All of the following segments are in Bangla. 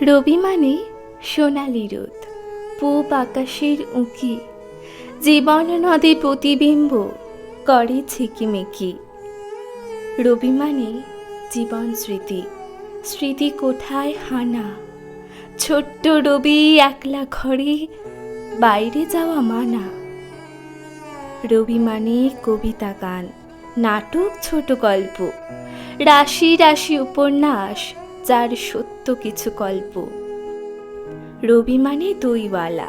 রবি মানে সোনালি রোদ, পূব আকাশের উঁকি। জীবন নদে প্রতিবিম্ব করে ঝিকিমিকি। রবি মানে জীবন স্মৃতি স্মৃতি কোঠায় হানা। ছোট্ট রবি একলা ঘরে বাইরে যাওয়া মানা। রবি মানে কবিতা গান, নাটক, ছোট গল্প। রাশি রাশি উপন্যাস, যার সত্য কিছু গল্প। রবি মানে দইওয়ালা।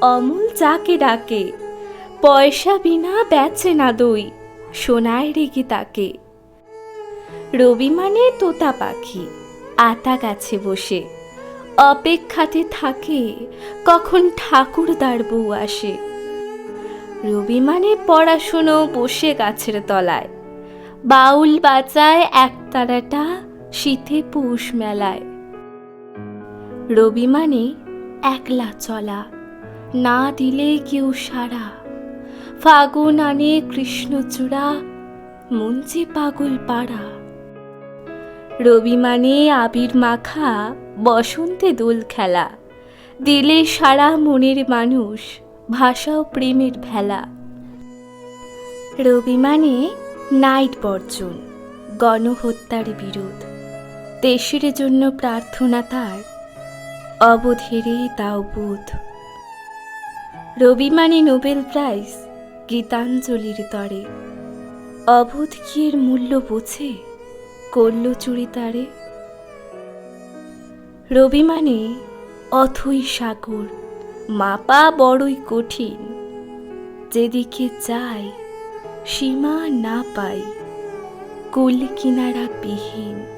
অমূল যাকে ডাকে, পয়সা বিনা বেচে না দই, সোনায় রেগে তাকে। রবি মানে তোতা পাখি, আতা গাছে বসে। অপেক্ষাতে থাকে কখন ঠাকুরদার বউ আসে। রবি মানে পড়াশুনো বসে গাছের তলায়। বাউল বাজায় একতারাটা শীতে পৌষ মেলায়। রবি মানে একলা চলা। না দিলে কেউ সারা। ফাগুন আনে কৃষ্ণচূড়া মঞ্চে পাগল পাড়া। রবি মানে আবির মাখা বসন্তে দোল খেলা। দিলে সারা মনের মানুষ ভাষাও প্রেমের ভেলা। রবি মানে নাইট বর্জন, গণহত্যার বিরোধ। দেশের জন্য প্রার্থনা তার। অবধেরে তাও বোধ। রবি মানে নোবেল প্রাইজ গীতাঞ্জলির তরে। অবোধ কি এর মূল্য বোঝে? করল চুরি তারে। রবি মানে অথই সাগর, মাপা বড়ই কঠিন। যেদিকে যাই সীমা না পাই, কুল কিনারা বিহীন।